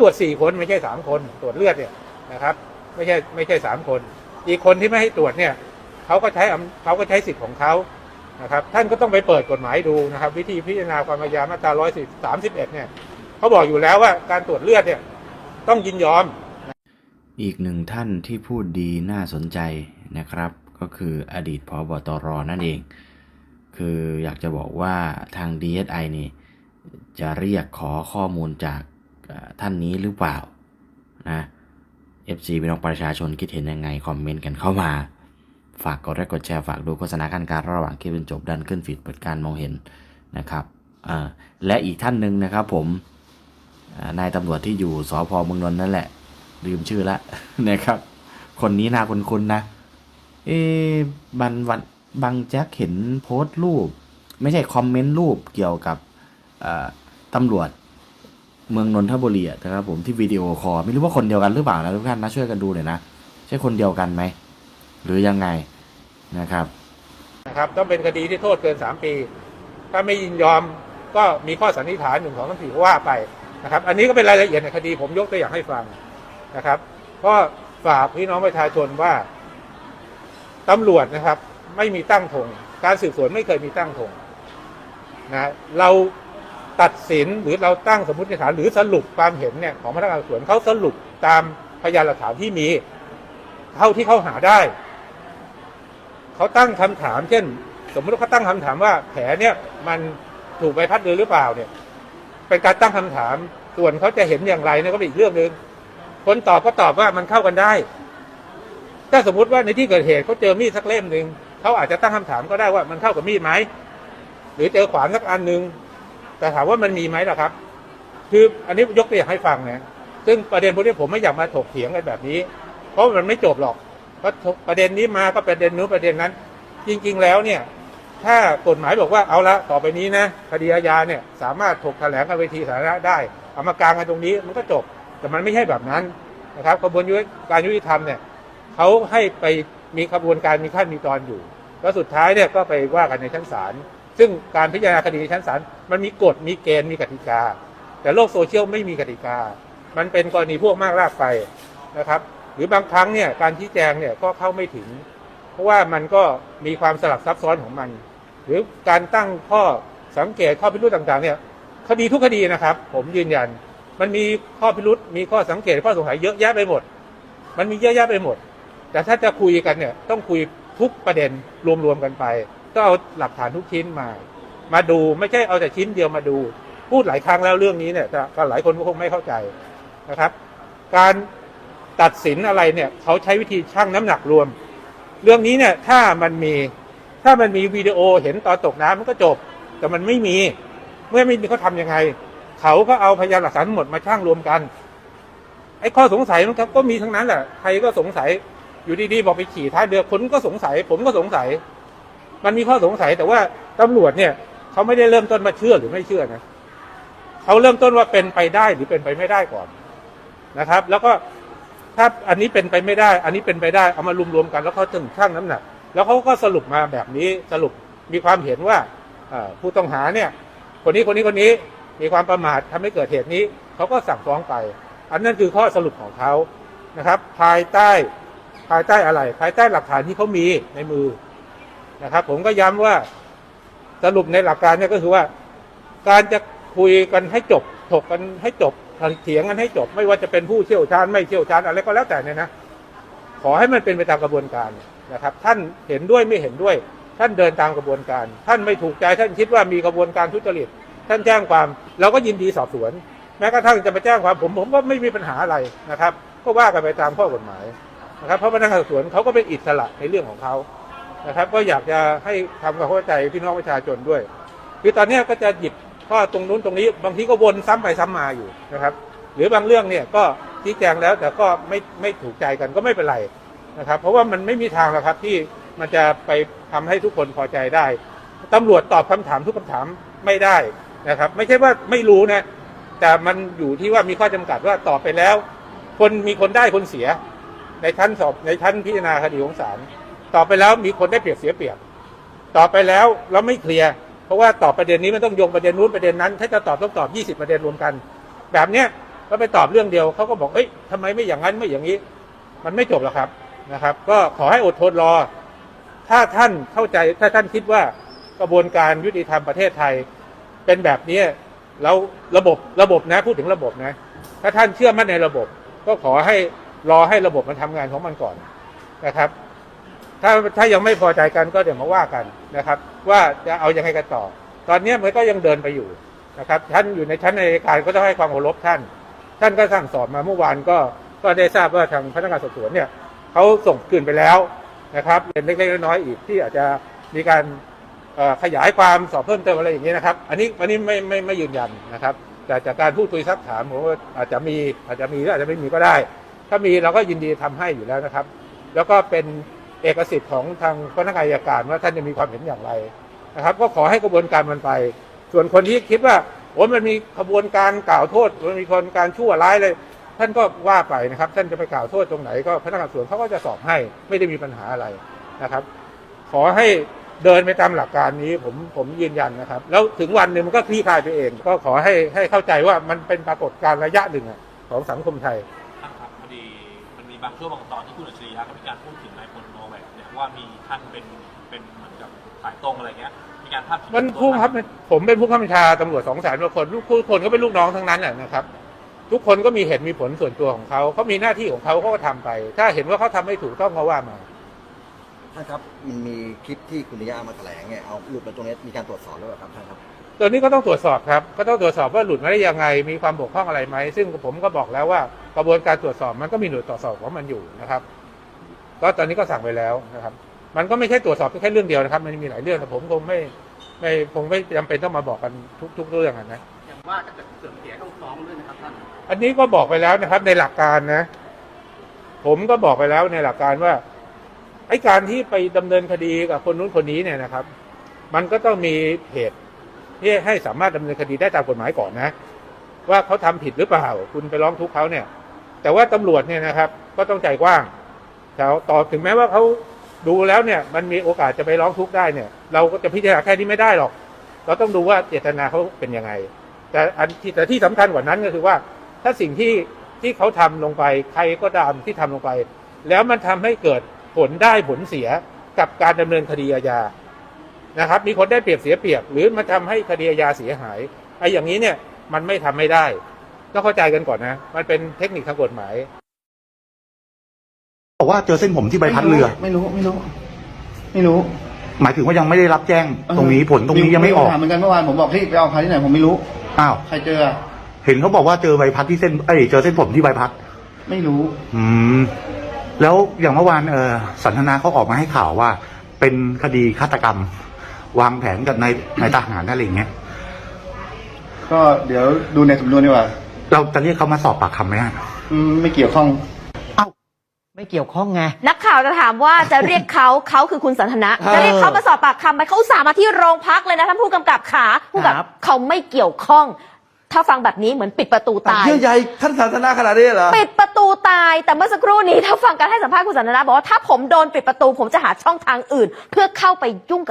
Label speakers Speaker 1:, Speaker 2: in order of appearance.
Speaker 1: ตรวจสี่คนไม่ใช่สามคน ตรวจเลือดเนี่ยนะครับ ไม่ใช่ไม่ใช่สามคน อีกคนที่ไม่ให้ตรวจเนี่ยเขาก็ใช้เขาก็ใช้สิทธิ์ของเขานะครับ ท่านก็ต้องไปเปิดกฎหมายดูนะครับ วิธีพิจารณาความพยายามมาตรา131เอ็ดเนี่ยเขาบอกอยู่แล้วว่าการตรวจเลือดเนี่ยต้องยินยอม
Speaker 2: อีกหนึ่งท่านที่พูดดีน่าสนใจนะครับ ก็คืออดีตพบตรนั่นเอง คืออยากจะบอกว่าทาง DSI นี่จะเรียกขอข้อมูลจาก ท่านนี้หรือเปล่านะ FC พี่น้องประชาชนคิดเห็นยังไง คอมเมนต์กันเข้ามา ฝากกดไลค์กดแชร์ฝากดูโฆษณาการการระหว่างคลิปจนจบดันขึ้นฟีดเปิดการมองเห็นนะครับและอีกท่านหนึ่งนะครับผมนายตำรวจที่อยู่สพเมืองนนท์นั่นแหละ ลืมชื่อละนะครับ คนนี้นาคุ้นๆนะ เอ๊บันวันบางแจ็คเห็นโพสต์รูป ไม่ใช่คอมเมนต์รูปเกี่ยวกับตำรวจ เมืองนนทบุรีนะครับผมที่วิดีโอคอลไม่รู้ว่าคนเดียวกันหรือเปล่านะทุกท่านนะช่วยกันดูหน่อยนะใช่คนเดียวกันไหมหรือยังไงนะครับ
Speaker 1: นะครับต้องเป็นคดีที่โทษเกิน 3 ปี ถ้าไม่ยินยอมก็มีข้อสันนิษฐานหนึ่งของทั้งสี่ว่าไปนะครับ อันนี้ก็เป็นรายละเอียดในคดีผมยกตัวอย่างให้ฟังนะครับ ก็ฝากพี่น้องประชาชนว่าตำรวจนะครับ ไม่มีตั้งธงการสืบสวนไม่เคยมีตั้งธงนะเรา ตัดสินหรือเราตั้งสมมติฐานหรือสรุปความเห็นเนี่ยของพนักงานสอบสวนเขาสรุปตามพยานหลักฐานที่มี เท่าที่เขาหาได้ เขาตั้งคำถาม เช่น สมมติเขาตั้งคำถามว่าแผลเนี่ยมันถูกใบพัดเรือหรือเปล่าเนี่ย เป็นการตั้งคำถามส่วนเขาจะเห็นอย่างไรเนี่ยก็เป็นอีกเรื่องหนึ่งคนตอบก็ตอบว่ามันเข้ากันได้ ถ้าสมมุติว่าในที่เกิดเหตุเขาเจอมีดสักเล่มหนึ่งเขาอาจจะตั้งคำถามก็ได้ว่ามันเข้ากับมีดไหมหรือเจอขวานสักอันหนึ่ง แต่ถามว่ามันมีไหมล่ะครับ คืออันนี้ยกตัวอย่างให้ฟังนะซึ่งประเด็นพวกนี้ผมไม่อยากมาถกเถียงกันแบบนี้ เพราะมันไม่จบหรอกเพราะประเด็นนี้มาก็ประเด็นนู้นประเด็นนั้น จริง ๆ แล้วเนี่ย ถ้ากฎหมายบอกว่าเอาละต่อไปนี้นะคดีอาญาเนี่ยสามารถถกแถลงกันเวทีสาธารณะได้เอามากลางกันตรงนี้มันก็จบ แต่มันไม่ใช่แบบนั้นนะครับกระบวนการยุติธรรมเนี่ยเขาให้ไปมีกระบวนการมีขั้นมีตอนอยู่ แล้วสุดท้ายเนี่ยก็ไปว่ากันในชั้นศาล ซึ่งการพิจารณาคดีในชั้นศาลมันมีกฎมีเกณฑ์มีกติกา แต่โลกโซเชียลไม่มีกติกา มันเป็นกรณีพวกมากลากไปนะครับ หรือบางครั้งเนี่ยการชี้แจงเนี่ยก็เข้าไม่ถึง เพราะว่ามันก็มีความสลับซับซ้อนของมัน หรือการตั้งข้อสังเกตข้อพิรุธต่างๆเนี่ยคดีทุกคดีนะครับ ผมยืนยัน มันมีข้อพิรุธมีข้อสังเกตข้อสงสัยเยอะแยะไปหมด มันมีเยอะแยะไปหมด แต่ถ้าจะคุยกันเนี่ยต้องคุยทุกประเด็นรวมๆกันไป ต้องเอาหลักฐานทุกชิ้นมา มาดูไม่ใช่เอาแต่ชิ้นเดียวมาดู พูดหลายครั้งแล้วเรื่องนี้เนี่ยแต่ก็หลายคนก็คงไม่เข้าใจนะครับ การตัดสินอะไรเนี่ยเขาใช้วิธีชั่งน้ำหนักรวม เรื่องนี้เนี่ยถ้ามันมีถ้ามันมีวิดีโอเห็นตอนตกน้ำมันก็จบ แต่มันไม่มีเมื่อไม่มีเขาทำยังไง เขาก็เอาพยานหลักฐานทั้งหมดมาชั่งรวมกันไอ้ข้อสงสัยมันก็มีทั้งนั้นแหละใครก็สงสัยอยู่ดีๆบอกไปขี่ท้ายเรือคนก็สงสัย ผมก็สงสัย มันมีข้อสงสัยแต่ว่าตำรวจเนี่ยเขาไม่ได้เริ่มต้นมาเชื่อหรือไม่เชื่อนะเขาเริ่มต้นว่าเป็นไปได้หรือเป็นไปไม่ได้ก่อนนะครับ แล้วก็ถ้าอันนี้เป็นไปไม่ได้ อันนี้เป็นไปได้เอามารวมๆกันแล้วเขาถึงชั่งน้ำหนัก แล้วเขาก็สรุปมาแบบนี้สรุปมีความเห็นว่าผู้ต้องหาเนี่ย คนนี้คนนี้คนนี้มีความประมาททำให้เกิดเหตุนี้เขาก็สั่งฟ้องไป อันนั้นคือข้อสรุปของเขานะครับ ภายใต้ภายใต้อะไร ภายใต้หลักฐานที่เขามีในมือ นะครับ ผมก็ย้ำว่าสรุปในหลักการเนี่ยก็คือว่า การจะคุยกันให้จบถกกันให้จบเถียงกันให้จบ ไม่ว่าจะเป็นผู้เชี่ยวชาญไม่เชี่ยวชาญอะไรก็แล้วแต่เนี่ยนะขอให้มันเป็นไปตามกระบวนการนะครับ ท่านเห็นด้วยไม่เห็นด้วย ท่านเดินตามกระบวนการ ท่านไม่ถูกใจท่านคิดว่ามีกระบวนการทุจริตท่านแจ้งความเราก็ยินดีสอบสวน แม้กระทั่งจะไปแจ้งความผมผมก็ไม่มีปัญหาอะไรนะครับ ก็ว่ากันไปตามข้อกฎหมายนะครับเพราะพนักงานสอบสวนเขาก็เป็นอิสระในเรื่องของเขา นะครับ ก็อยากจะให้ทำความเข้าใจพี่น้องประชาชนด้วย คือตอนนี้ก็จะหยิบข้อตรงนู้นตรงนี้ บางทีก็วนซ้ำไปซ้ำมาอยู่นะครับ หรือบางเรื่องเนี่ยก็ชี้แจงแล้วแต่ก็ไม่ไม่ถูกใจกันก็ไม่เป็นไรนะครับ เพราะว่ามันไม่มีทางหรอกครับที่มันจะไปทำให้ทุกคนพอใจได้ตำรวจตอบคำถามทุกคำถามไม่ได้นะครับ ไม่ใช่ว่าไม่รู้นะ แต่มันอยู่ที่ว่ามีข้อจำกัดว่าตอบไปแล้ว คนมีคนได้คนเสีย ในชั้นสอบในชั้นพิจารณาคดีของศาล ตอบไปแล้วมีคนได้เปรียบเสียเปรียบตอบไปแล้วเราไม่เคลียร์เพราะว่าตอบประเด็นนี้มันต้องโยงประเด็นนู้นประเด็นนั้น ถ้าจะตอบต้องตอบ 20 ประเด็นรวมกัน แบบเนี้ยก็ไปตอบเรื่องเดียวเขาก็บอกเอ้ยทำไมไม่อย่างนั้นไม่อย่างนี้ มันไม่จบหรอกครับนะครับ ก็ขอให้อดทนรอ ถ้าท่านเข้าใจถ้าท่านคิดว่ากระบวนการยุติธรรมประเทศไทย เป็นแบบนี้แล้วระบบระบบนะพูดถึงระบบนะ ถ้าท่านเชื่อมั่นในระบบ ก็ขอให้รอให้ระบบมันทำงานของมันก่อนนะครับ ถ้าถ้ายังไม่พอใจกันก็เดี๋ยวมาว่ากันนะครับ ว่าจะเอายังไงกันต่อ ตอนนี้มันก็ยังเดินไปอยู่นะครับท่านอยู่ในชั้นในการก็ต้องให้ความเคารพท่าน ท่านก็สั่งสอบมาเมื่อวานก็ก็ได้ทราบว่าทางพนักงานสอบสวนเนี่ยเขาส่งคืนไปแล้วนะครับเป็นเล็กๆน้อยๆอีกที่อาจจะมีการขยายความสอบเพิ่มเติมอะไรอย่างนี้นะครับ อันนี้อันนี้ไม่ไม่ไม่ยืนยันนะครับ แต่จากการพูดคุยซักถามผมว่าอาจจะมีอาจจะมีหรืออาจจะไม่มีก็ได้ ถ้ามีเราก็ยินดีทำให้อยู่แล้วนะครับ แล้วก็เป็น เอกสิทธิ์ของทางพนักงานอัยการว่าท่านจะมีความเห็นอย่างไรนะครับ ก็ขอให้กระบวนการมันไป ส่วนคนที่คิดว่าโอ้มันมีขบวนการกล่าวโทษมันมีคนการชั่วร้ายเลย ท่านก็ว่าไปนะครับ ท่านจะไปกล่าวโทษตรงไหนก็พนักงานสวนเขาก็จะสอบให้ไม่ได้มีปัญหาอะไรนะครับ ขอให้เดินไปตามหลักการนี้ผมผมยืนยันนะครับ แล้วถึงวันหนึ่งมันก็คลี่คลายไปเอง ก็ขอให้ให้เข้าใจว่ามันเป็นปรากฏการณ์ระยะหนึ่งของสังคมไทย
Speaker 3: ท่านครับพอดีมันมีบางช่วงบางตอนที่คุณอัจฉริยะก็มีการพูดถึงนายพลโน วคเนี่ยว่ามีท่านเป็นเป็นเหมือนกับสายตรงอะไรเงี้ยมีการพาดพิง
Speaker 1: มัน
Speaker 3: ตัว
Speaker 1: ผู้ครับ
Speaker 3: ท่าน
Speaker 1: ผมเป็นผู้ข้าบัญชาตำรวจสองแสนกว่าคนลูกทุกคนก็เป็นลูกน้องทั้งนั้นน่ะนะครับ ทุกคนก็มีเหตุมีผลส่วนตัวของเขาเขามีหน้าที่ของเขาเขาก็ทำไป ถ้าเห็นว่าเขาทำไม่ถูกต้องเขาว่ามา
Speaker 4: ท่านครับมันมีคลิปที่คุณนิยาเอามาแถลงเนี่ยเอาหลุดมาตรงนี้มีการตรวจสอบหรือเปล่าครับท่านครับ
Speaker 1: ตัวนี้ก็ต้องตรวจสอบครับ ก็ต้องตรวจสอบว่าหลุดมาได้ยังไง มีความบกพร่องอะไรไหม ซึ่งผมก็บอกแล้วว่ากระบวนการตรวจสอบมันก็มีหน่วยตรวจสอบของมันอยู่นะครับ ก็ตอนนี้ก็สั่งไปแล้วนะครับ มันก็ไม่ใช่ตรวจสอบแค่เรื่องเดียวนะครับ มันมีหลายเรื่องแต่ผมคงไม่ไม่คงไม่จำเป็นต้องมาบอกกันทุกทุกเรื่องอะนะ
Speaker 5: อย่างว่าถ้าเกิดเสื่อมเสียต้องฟ้องด้วยนะครับท่าน
Speaker 1: อันนี้ก็บอกไปแล้วนะครับ ในหลักการนะ ผมก็บอกไปแล้วในหลักการว่าไอ้การที่ไปดำเนินคดีกับคนนู้นคนนี้เนี่ยนะครับ มันก็ต้องมีเหตุที่ให้สามารถดำเนินคดีได้ตามกฎหมายก่อนนะ ว่าเขาทำผิดหรือเปล่า คุณไปร้องทุกข์เขาเนี่ย แต่ว่าตำรวจเนี่ยนะครับ ก็ต้องใจกว้าง แต่ต่อถึงแม้ว่าเขาดูแล้วเนี่ย มันมีโอกาสจะไปร้องทุกข์ได้เนี่ย เราก็จะพิจารณาแค่นี้ไม่ได้หรอก เราต้องดูว่าเจตนาเขาเป็นยังไง แต่อันที่แต่ที่สำคัญกว่านั้นก็คือว่า ถ้าสิ่งที่ที่เขาทำลงไปใครก็ตามที่ทำลงไป แล้วมันทำให้เกิดผลได้ผลเสียกับการดำเนินคดีอาญานะครับ มีคนได้เปรียบเสียเปรียบ หรือมันทำให้คดีอาญาเสียหายไอ้อย่างนี้เนี่ยมันไม่ทำไม่ได้ต้องเข้าใจกันก่อนนะ มันเป็นเทคนิคทางกฎหมาย
Speaker 6: บอกว่าเจอเส้นผมที่ใบพัดเรือ
Speaker 5: ไม่รู้ไม่รู้ ไม่รู้
Speaker 6: หมายถึงว่ายังไม่ได้รับแจ้งตรงนี้ผลตรงนี้ยังไม่ออก
Speaker 5: ถามเหมือนกันเมื่อวานผมบอกพี่ไปเอาใครที่ไหนผมไม่รู้
Speaker 6: อ้าว
Speaker 5: ใครเจออะ
Speaker 6: เห็นเขาบอกว่าเจอใบพัดที่เส้นเอ้ยเจอเส้นผมที่ใบพัด
Speaker 5: ไม่รู้
Speaker 6: อืมแล้วอย่างเมื่อวานเออสันทนาเขาออกมาให้ข่าวว่า เป็นคดีฆาตกรรม วางแผนกับนายนายทหารอะไรอย่างเงี้ย
Speaker 5: ก็เดี๋ยวดูในสำนวนดีกว่า
Speaker 6: เราจะเรียกเขามาสอบปากคำไหมฮะ
Speaker 5: อืมไม่เกี่ยวข้อง
Speaker 7: ไม่เกี่ยวข้องไง
Speaker 8: นักข่าวจะถามว่าจะเรียกเขาเขาคือคุณสันทนะ
Speaker 7: เออ
Speaker 8: จะเรียกเขามาสอบปากคำไหมเขาอุตสาห์มาที่โรงพักเลยนะท่านผู้กำกับขาผู้กำกับ
Speaker 7: ครับ
Speaker 8: เขาไม่เกี่ยวข้อง ถ้าฟังแบบนี้เหมือนปิดประตูตาย
Speaker 4: เชื่อใหญ่ท่านศาสนาขนาดนี้เหรอ
Speaker 8: ปิดประตูตาย แต่เมื่อสักครู่นี้ถ้าฟังการให้สัมภาษณ์คุณสันทนะบอกว่าถ้าผมโดนปิดประตูผมจะหาช่องทางอื่น เพื่อเข้าไปยุ่งกับ